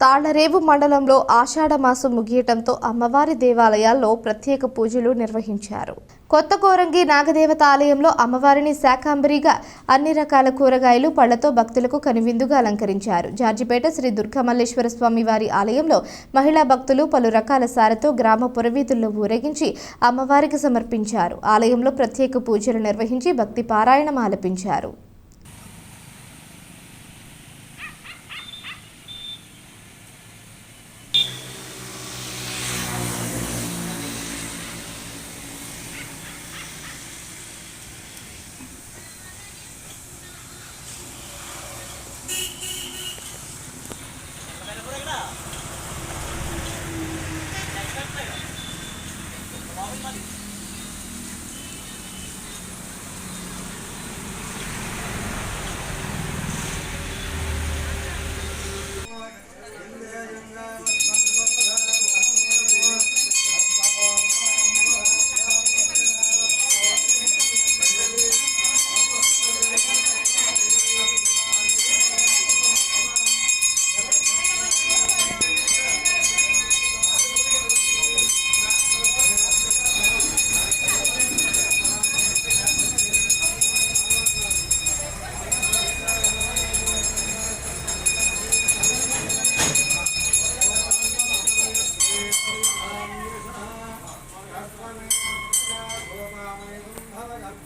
తాళ్ళరేవు మండలంలో ఆషాఢ మాసం ముగియటంతో అమ్మవారి దేవాలయాల్లో ప్రత్యేక పూజలు నిర్వహించారు. కొత్త కోరంగి నాగదేవత ఆలయంలో అమ్మవారిని శాకాంబరిగా అన్ని రకాల కూరగాయలు పళ్ళతో భక్తులకు కనువిందుగా అలంకరించారు. జార్జిపేట శ్రీ దుర్గామల్లేశ్వర స్వామి వారి ఆలయంలో మహిళా భక్తులు పలు రకాల సారతో గ్రామ పురవీధుల్లో ఊరేగించి అమ్మవారికి సమర్పించారు. ఆలయంలో ప్రత్యేక పూజలు నిర్వహించి భక్తి పారాయణం ఆలపించారు.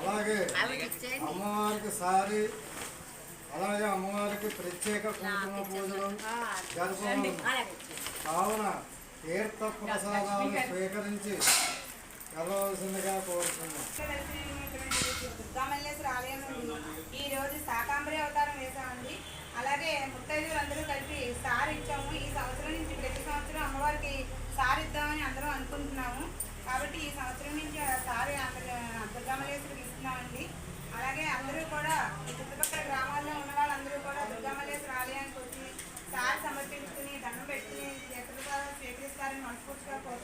అలాగే అమ్మవారికి సారి అలాగే అమ్మవారికి ప్రత్యేక కుంకుమ పూజలు జరుపుకోవాలి కావున తీర్థ ప్రసాదాలు స్వీకరించి వెళ్ళవలసిందిగా కోరుతున్నాం. Ja, ich wollte gerade